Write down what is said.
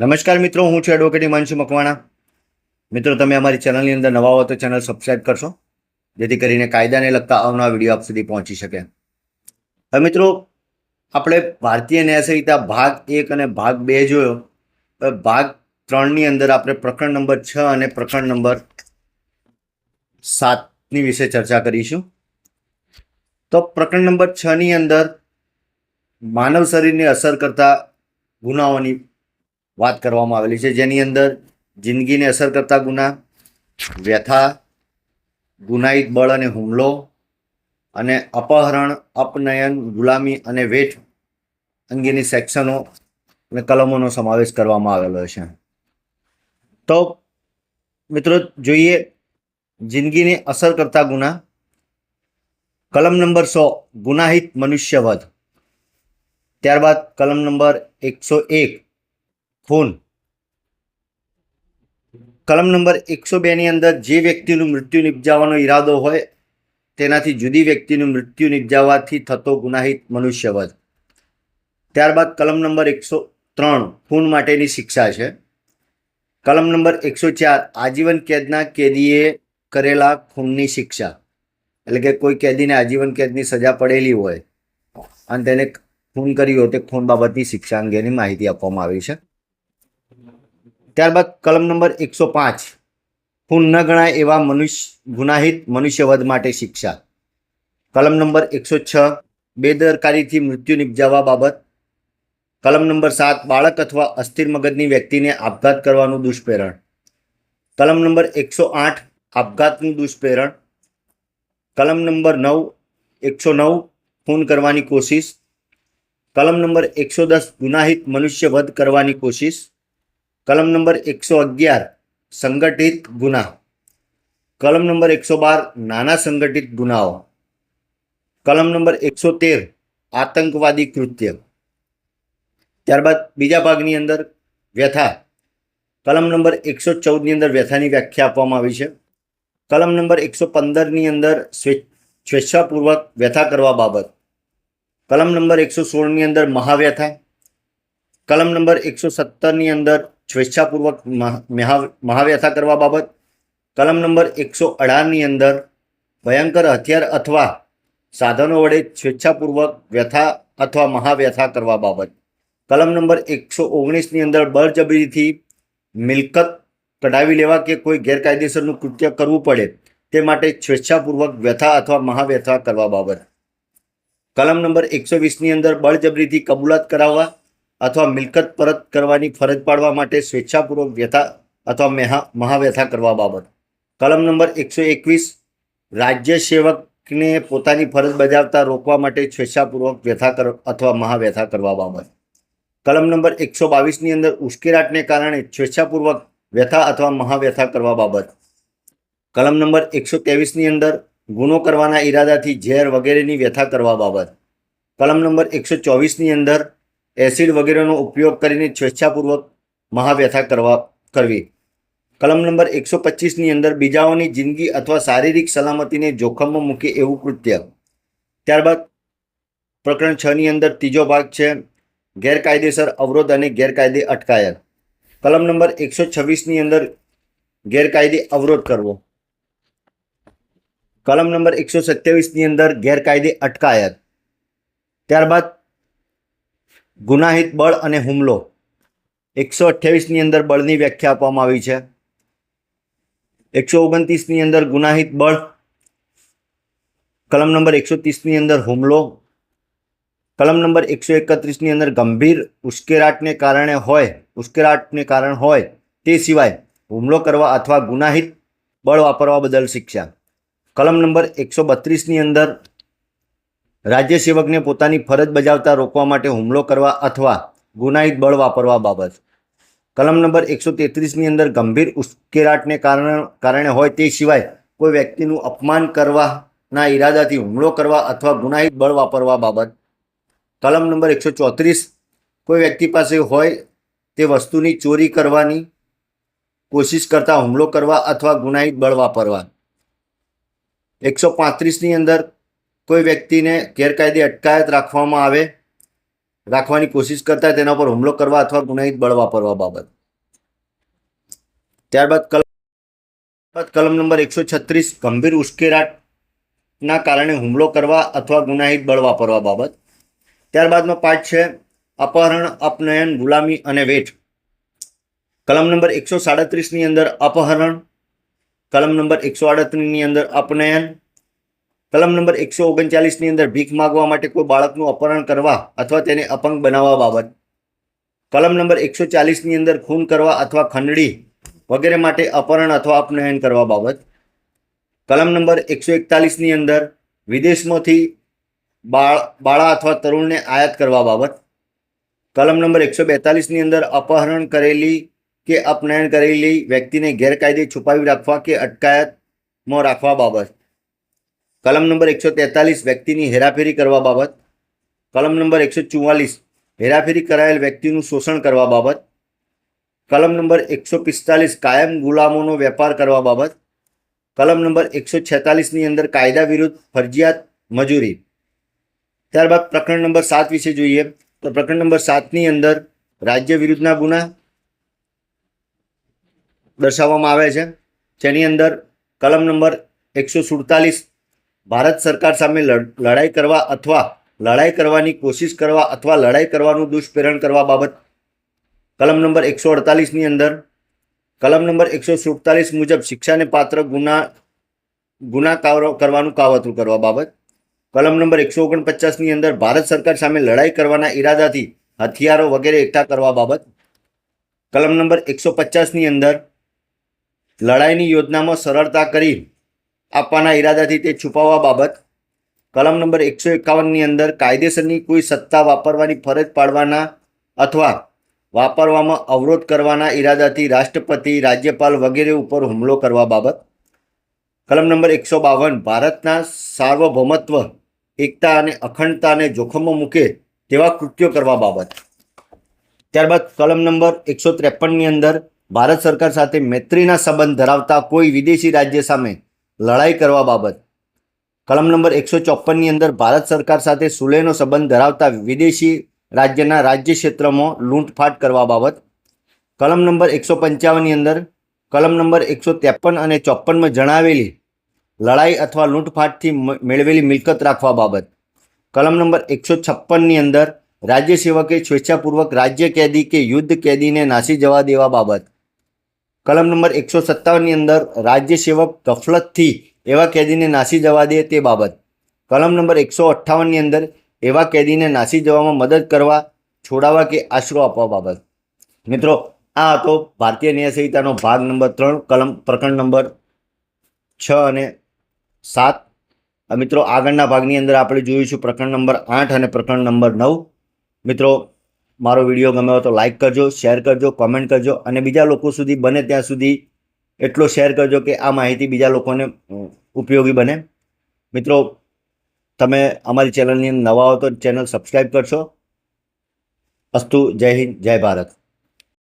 નમસ્કાર મિત્રો, હું છું એડવોકેટ હિમાંશુ મકવાણા. મિત્રો, તમે અમારી ચેનલની અંદર નવા હો તો ચેનલ સબસ્ક્રાઈબ કરશો, જેથી કરીને કાયદાને લગતા અવનવા વીડિયો આપ સુધી પહોંચી શકે. હવે મિત્રો, આપણે ભારતીય ન્યાય સંહિતા ભાગ એક અને ભાગ બે જોયો. ભાગ ત્રણની અંદર આપણે પ્રકરણ નંબર છ અને પ્રકરણ નંબર સાતની વિશે ચર્ચા કરીશું. તો પ્રકરણ નંબર છની અંદર માનવ શરીરને અસર કરતા ગુનાઓની વાત કરવામાં આવેલી છે. જેની અંદર જિંદગીને અસર કરતા ગુના, વ્યથા ગુનાહિત બળ અને હુમલો અને અપહરણ, અપનયન, ગુલામી અને વેઠ અંગેની સેક્શનો અને કલમોનો સમાવેશ કરવામાં આવેલો છે. તો મિત્રો જોઈએ જિંદગીને અસર કરતા ગુના. કલમ નંબર સો, ગુનાહિત મનુષ્યવધ. ત્યારબાદ કલમ નંબર એકસો એક ખૂન કલમ નંબર એકસો બેની અંદર જે વ્યક્તિનું મૃત્યુ નિપજાવવાનો ઈરાદો હોય, તેનાથી જુદી વ્યક્તિનું મૃત્યુ નિપજાવવાથી થતો ગુનાહિત મનુષ્યવધ. ત્યારબાદ કલમ નંબર એકસો ત્રણ ખૂન માટેની શિક્ષા છે. કલમ નંબર એકસો ચાર આજીવન કેદના કેદીએ કરેલા ખૂનની શિક્ષા. એટલે કે કોઈ કેદીને આજીવન કેદની સજા પડેલી હોય, અને તેને ખૂન કર્યું હોય, તે ખૂન બાબતની શિક્ષા અંગેની માહિતી આપવામાં આવી છે. ત્યારબાદ કલમ નંબર એકસો પાંચ. ખૂન ન ગણાય એવા મનુષ્ય, ગુનાહિત મનુષ્યવધ માટે શિક્ષા. કલમ નંબર એકસો છ, બેદરકારીથી મૃત્યુ નિપજાવવા બાબત. કલમ નંબર સાત, બાળક અથવા અસ્થિર મગજની વ્યક્તિને આપઘાત કરવાનું દુષ્પ્રેરણ. કલમ નંબર એકસો આઠ, આપઘાતનું દુષ્પ્રેરણ. કલમ નંબર નવ, એકસો નવ, ખૂન કરવાની કોશિશ. કલમ નંબર એકસો દસ, ગુનાહિત મનુષ્યવધ કરવાની કોશિશ. કલમ નંબર એકસો અગિયાર, સંગઠિત ગુના કલમ નંબર એકસો બાર, નાના સંગઠિત ગુનાઓ. કલમ નંબર એકસો તેર, આતંકવાદી કૃત્ય. ત્યારબાદ બીજા ભાગની અંદર વ્યથા. કલમ નંબર એકસો ચૌદની અંદર વ્યથાની વ્યાખ્યા આપવામાં આવી છે. કલમ નંબર એકસો પંદરની અંદર સ્વે, સ્વેચ્છાપૂર્વક વ્યથા કરવા બાબત. કલમ નંબર એકસો સોળની અંદર મહાવ્યથા. કલમ નંબર એકસો સત્તરની અંદર સ્વેચ્છાપૂર્વક મહા- મહા- મહાવ્યથા કરવા બાબત, કલમ નંબર એકસો અઢારની અંદર ભયંકર હથિયાર અથવા સાધનો વડે સ્વેચ્છાપૂર્વક વ્યથા અથવા મહાવ્યથા કરવા બાબત. કલમ નંબર એકસો ઓગણીસની અંદર બળજબરીથી મિલકત કઢાવી લેવા કે કોઈ ગેરકાયદેસરનું કૃત્ય કરવું પડે તે માટે સ્વેચ્છાપૂર્વક વ્યથા અથવા મહાવ્યથા કરવા બાબત. કલમ નંબર એકસો વીસની અંદર બળજબરીથી કબૂલાત કરાવવા અથવા મિલકત પરત કરવાની ફરજ પાડવા માટે સ્વેચ્છાપૂર્વક વ્યથા અથવા મેહા, મહાવ્યથા કરવા બાબત. કલમ નંબર એકસો એકવીસ, રાજ્ય સેવકને પોતાની ફરજ બજાવતા રોકવા માટે સ્વેચ્છાપૂર્વક વ્યથા કર, અથવા મહાવ્યથા કરવા બાબત. કલમ નંબર એકસો બાવીસની અંદર ઉશ્કેરાટને કારણે સ્વેચ્છાપૂર્વક વ્યથા અથવા મહાવ્યથા કરવા બાબત. કલમ નંબર એકસો ત્રેવીસની અંદર ગુનો કરવાના ઈરાદાથી ઝેર વગેરેની વ્યથા કરવા બાબત. કલમ નંબર એકસો ચોવીસની અંદર એસિડ વગેરેનો ઉપયોગ કરીને સ્વેચ્છાપૂર્વક મહાવ્યથા કરવા, કરવી. કલમ નંબર એકસો પચીસની અંદર બીજાઓની જિંદગી અથવા શારીરિક સલામતીને જોખમમાં મૂકે એવું કૃત્ય. ત્યારબાદ પ્રકરણ છની અંદર ત્રીજો ભાગ છે, ગેરકાયદેસર અવરોધ અને ગેરકાયદે અટકાયત. કલમ નંબર એકસો છવ્વીસની અંદર ગેરકાયદે અવરોધ કરવો. કલમ નંબર એકસો સત્યાવીસની અંદર ગેરકાયદે અટકાયત. ત્યારબાદ ગુનાહિત બળ અને હુમલો. એકસો અઠ્યાવીસની અંદર બળની વ્યાખ્યા આપવામાં આવી છે. એકસો ઓગણત્રીસની અંદર ગુનાહિત બળ. કલમ નંબર એકસો ત્રીસની અંદર હુમલો. કલમ નંબર એકસો એકત્રીસની અંદર ગંભીર ઉશ્કેરાટને કારણે હોય, ઉશ્કેરાટને કારણ હોય, તે સિવાય હુમલો કરવા અથવા ગુનાહિત બળ વાપરવા બદલ શિક્ષા. કલમ નંબર એકસો બત્રીસની અંદર રાજ્ય સેવકને પોતાની ફરજ બજાવતા રોકવા માટે હુમલો કરવા અથવા ગુનાહિત બળ વાપરવા બાબત. કલમ નંબર એકસો તેત્રીસની અંદર ગંભીર ઉશ્કેરાટને કારણે કારણે હોય તે સિવાય કોઈ વ્યક્તિનું અપમાન કરવાના ઈરાદાથી હુમલો કરવા અથવા ગુનાહિત બળ વાપરવા બાબત. કલમ નંબર એકસો ચોત્રીસ, કોઈ વ્યક્તિ પાસે હોય તે વસ્તુની ચોરી કરવાની કોશિશ કરતા હુમલો કરવા અથવા ગુનાહિત બળ વાપરવા. એકસો પાંત્રીસની અંદર કોઈ વ્યક્તિને ગેરકાયદે અટકાયત રાખવામાં આવે, રાખવાની કોશિશ કરતા તેના પર હુમલો કરવા અથવા ગુનાહિત બળ વાપરવા બાબત. ત્યારબાદ કલમ કલમ નંબર એકસો છત્રીસ, ગંભીર ઉશ્કેરાટના કારણે હુમલો કરવા અથવા ગુનાહિત બળ વાપરવા બાબત. ત્યારબાદનો પાઠ છે, અપહરણ, અપનયન, ગુલામી અને વેઠ. કલમ નંબર એકસો સાડત્રીસની અંદર અપહરણ, કલમ નંબર એકસો આડત્રીસની અંદર અપનયન કલમ નંબર એકસો ઓગણચાલીસની અંદર ભીખ માગવા માટે કોઈ બાળકનું અપહરણ કરવા અથવા તેને અપંગ બનાવવા બાબત. કલમ નંબર એકસો ચાલીસની અંદર ખૂન કરવા અથવા ખંડણી વગેરે માટે અપહરણ અથવા અપનયન કરવા બાબત. કલમ નંબર એકસો એકતાલીસની અંદર વિદેશમાંથી બાળ, બાળા અથવા તરુણને આયાત કરવા બાબત. કલમ નંબર એકસો બેતાલીસની અંદર અપહરણ કરેલી કે અપનયન કરેલી વ્યક્તિને ગેરકાયદે છુપાવી રાખવા કે અટકાયતમાં રાખવા બાબત. કલમ નંબર એકસો તેતાલીસ વ્યક્તિની હેરાફેરી કરવા બાબત. કલમ નંબર એકસો ચુમ્માલીસ હેરાફેરી કરાયેલ વ્યક્તિનું શોષણ કરવા બાબત. કલમ નંબર એકસો પિસ્તાલીસ કાયમ ગુલામોનો વેપાર કરવા બાબત. કલમ નંબર એકસો છેતાલીસની અંદર કાયદા વિરુદ્ધ ફરજિયાત મજૂરી. ત્યારબાદ પ્રકરણ નંબર સાત વિશે જોઈએ તો પ્રકરણ નંબર સાતની અંદર રાજ્ય વિરુદ્ધના ગુના દર્શાવવામાં આવે છે. જેની અંદર કલમ નંબર એકસો સુડતાલીસ ભારત સરકાર સામે લડ- લડાઈ કરવા અથવા લડાઈ કરવાની કોશિશ કરવા અથવા લડાઈ કરવાનું દુષ્પ્રેરણ કરવા બાબત. કલમ નંબર એકસો અડતાલીસની અંદર, કલમ નંબર એકસો સુડતાલીસ મુજબ શિક્ષાને પાત્ર ગુના ગુના કરવાનું કાવતરું કરવા બાબત. કલમ નંબર એકસો ઓગણપચાસની અંદર ભારત સરકાર સામે લડાઈ કરવાના ઈરાદાથી હથિયારો વગેરે એકઠા કરવા બાબત. કલમ નંબર એકસો પચાસની અંદર લડાઈની યોજનામાં સરળતા કરી આપવાના ઈરાદાથી તે છુપાવવા બાબત. કલમ નંબર એકસો એકાવનની અંદર કાયદેસરની કોઈ સત્તા વાપરવાની ફરજ પાડવાના અથવા વાપરવામાં અવરોધ કરવાના ઈરાદાથી રાષ્ટ્રપતિ, રાજ્યપાલ વગેરે ઉપર હુમલો કરવા બાબત. કલમ નંબર એકસો બાવન, ભારતના સાર્વભૌમત્વ, એકતા અને અખંડતાને જોખમમાં મૂકે તેવા કૃત્યો કરવા બાબત. ત્યારબાદ કલમ નંબર એકસો ત્રેપનની અંદર ભારત સરકાર સાથે મૈત્રીના સંબંધ ધરાવતા કોઈ વિદેશી રાજ્ય સામે લડાઈ કરવા બાબત. કલમ નંબર એકસો ચોપનની અંદર ભારત સરકાર સાથે સુલેહનો સંબંધ ધરાવતા વિદેશી રાજ્યના રાજ્ય ક્ષેત્રમાં લૂંટફાટ કરવા બાબત. કલમ નંબર એકસો પંચાવનની અંદર કલમ નંબર એકસો ત્રેપન અને ચોપનમાં જણાવેલી લડાઈ અથવા લૂંટફાટથી મેળવેલી મિલકત રાખવા બાબત. કલમ નંબર એકસો છપ્પનની અંદર રાજ્ય સેવકે સ્વેચ્છાપૂર્વક રાજ્ય કેદી કે યુદ્ધ કેદીને નાસી જવા દેવા બાબત. કલમ નંબર એકસો સત્તાવનની અંદર રાજ્ય સેવક ગફલતથી એવા કેદીને નાસી જવા દે તે બાબત. કલમ નંબર એકસો અઠ્ઠાવનની અંદર એવા કેદીને નાસી જવામાં મદદ કરવા છોડાવવા કે આશરો આપવા બાબત. મિત્રો, આ હતો ભારતીય ન્યાય સંહિતાનો ભાગ નંબર ત્રણ, કલમ પ્રકરણ નંબર છ અને સાત. મિત્રો આગળના ભાગની અંદર આપણે જોઈશું પ્રકરણ નંબર આઠ અને પ્રકરણ નંબર નવ. મિત્રો મારો વીડિયો ગમ્યો હોય તો લાઇક કરજો શેર કરજો કોમેન્ટ કરજો અને બીજા લોકો સુધી બને ત્યાં સુધી એટલો શેર કરજો કે આ માહિતી બીજા લોકોને ઉપયોગી બને. મિત્રો, તમે અમારી ચેનલની નવા હો તો ચેનલ સબસ્ક્રાઈબ કરશો. અસ્તુ, જય હિન્દ, જય ભારત.